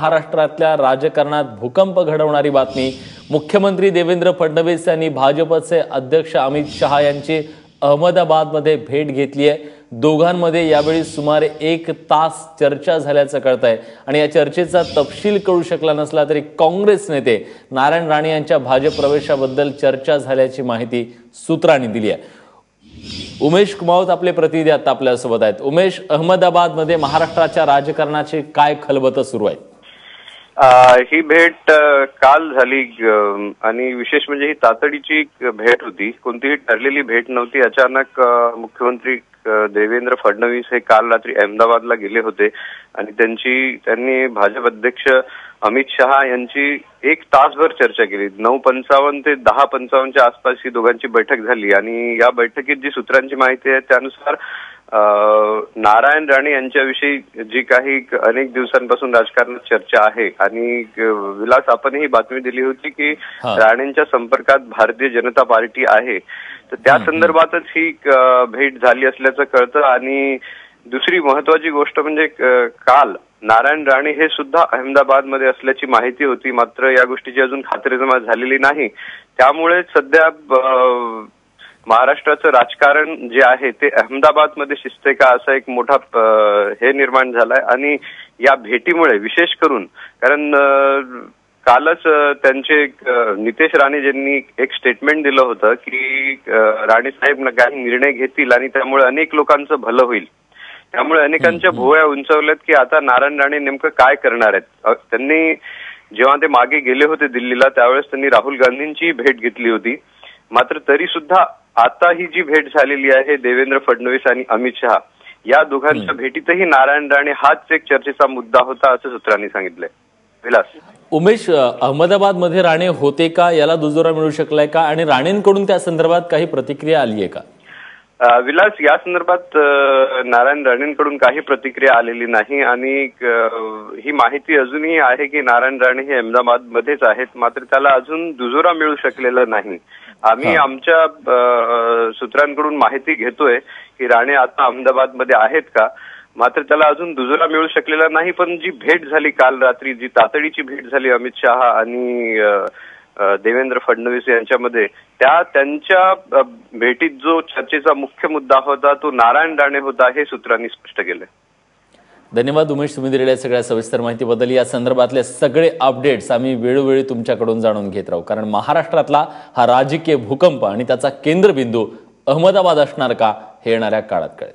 महाराष्ट्रातल्या राजकारणात भूकंप घडवणारी बातमी. मुख्यमंत्री देवेंद्र फडणवीस यांनी भाजपचे अध्यक्ष अमित शहा यांची अहमदाबादमध्ये भेट घेतली आहे. दोघांमध्ये यावेळी सुमारे एक तास चर्चा झाल्याचं कळत आहे आणि या चर्चेचा तपशील कळू शकला नसला तरी काँग्रेस नेते नारायण राणे यांच्या भाजप प्रवेशाबद्दल चर्चा झाल्याची माहिती सूत्रांनी दिली आहे. उमेश कुमावत आपले प्रतिनिधी आता आपल्यासोबत आहेत. उमेश अहमदाबादमध्ये महाराष्ट्राच्या राजकारणाची काय खलबतं सुरू आहेत? ही भेट काल झाली आणि विशेष म्हणजे ही तातडीची भेट होती. कोणतीही ठरलेली भेट नव्हती. अचानक मुख्यमंत्री देवेंद्र फडणवीस हे काल रात्री अहमदाबादला गेले होते. आणि त्यांची त्यांनी भाजप अध्यक्ष अमित शहा यांची एक तासभर चर्चा केली. नऊ पंचावन्न ते दहा पंचावन्नच्या आसपास ही दोघांची बैठक झाली. आणि या बैठकीत जी सूत्रांची माहिती आहे त्यानुसार नारायण राणे यांच्याविषयी जी काही अनेक दिवसांपासून राजकारणात चर्चा आहे आणि विलास आपण ही बातमी दिली होती की. राणेंच्या संपर्कात भारतीय जनता पार्टी आहे. तर त्या संदर्भातच ही भेट झाली असल्याचं कळतं आणि दुसरी महत्वाची गोष्ट म्हणजे काल नारायण राणे हे सुद्धा अहमदाबादमध्ये असल्याची माहिती होती मात्र या गोष्टीची अजून खात्रीजमा झालेली नाही. त्यामुळे सध्या महाराष्ट्राचं राजकारण जे आहे ते अहमदाबादमध्ये शिजते का असा एक मोठा हे निर्माण झालाय. आणि या भेटीमुळे विशेष करून कारण कालच त्यांचे नितेश राणे ज्यांनी एक स्टेटमेंट दिलं होतं की राणे साहेब काही निर्णय घेतील आणि त्यामुळे अनेक लोकांचं भलं होईल. त्यामुळे अनेकांच्या भुवया उंचावल्यात की आता नारायण राणे नेमकं काय करणार आहेत. त्यांनी जेव्हा ते मागे गेले होते दिल्लीला त्यावेळेस त्यांनी राहुल गांधींची भेट घेतली होती. मात्र तरी सुद्धा आता ही जी भेट झालेली आहे देवेंद्र फडणवीस आणि अमित शहा या दोघांच्या भेटीतही नारायण राणे हाच एक चर्चेचा मुद्दा होता असं सूत्रांनी सांगितलंय. विलास. उमेश अ, अहमदाबादमध्ये राणे होते का? याला दुजोरा मिळू शकलाय का? आणि राणेंकडून त्या संदर्भात काही प्रतिक्रिया आली आहे का? विलास या संदर्भात नारायण राणेंकडून काही प्रतिक्रिया आलेली नाही आणि ही माहिती अजूनही आहे की नारायण राणे हे अहमदाबाद मध्येच आहेत मात्र त्याला अजून दुजोरा मिळू शकलेला नाही आम्ही. आमच्या सूत्रांकडून माहिती घेतोय की राणे आता अहमदाबादमध्ये आहेत का मात्र त्याला अजून दुजोरा मिळू शकलेला नाही पण जी भेट झाली काल रात्री जी तातडीची भेट झाली अमित शहा आणि देवेंद्र फडणवीस यांच्यामध्ये त्या त्यांच्या भेटीत जो चर्चेचा मुख्य मुद्दा होता तो नारायण राणे होता हे सूत्रांनी स्पष्ट केलं धन्यवाद उमेश तुम्ही दिलेल्या सगळ्या सविस्तर माहितीबद्दल. या संदर्भातले सगळे अपडेट्स आम्ही वेळोवेळी तुमच्याकडून जाणून घेत राहू. कारण महाराष्ट्रातला हा राजकीय भूकंप आणि त्याचा केंद्रबिंदू अहमदाबाद असणार का हे येणाऱ्या काळात कळेल.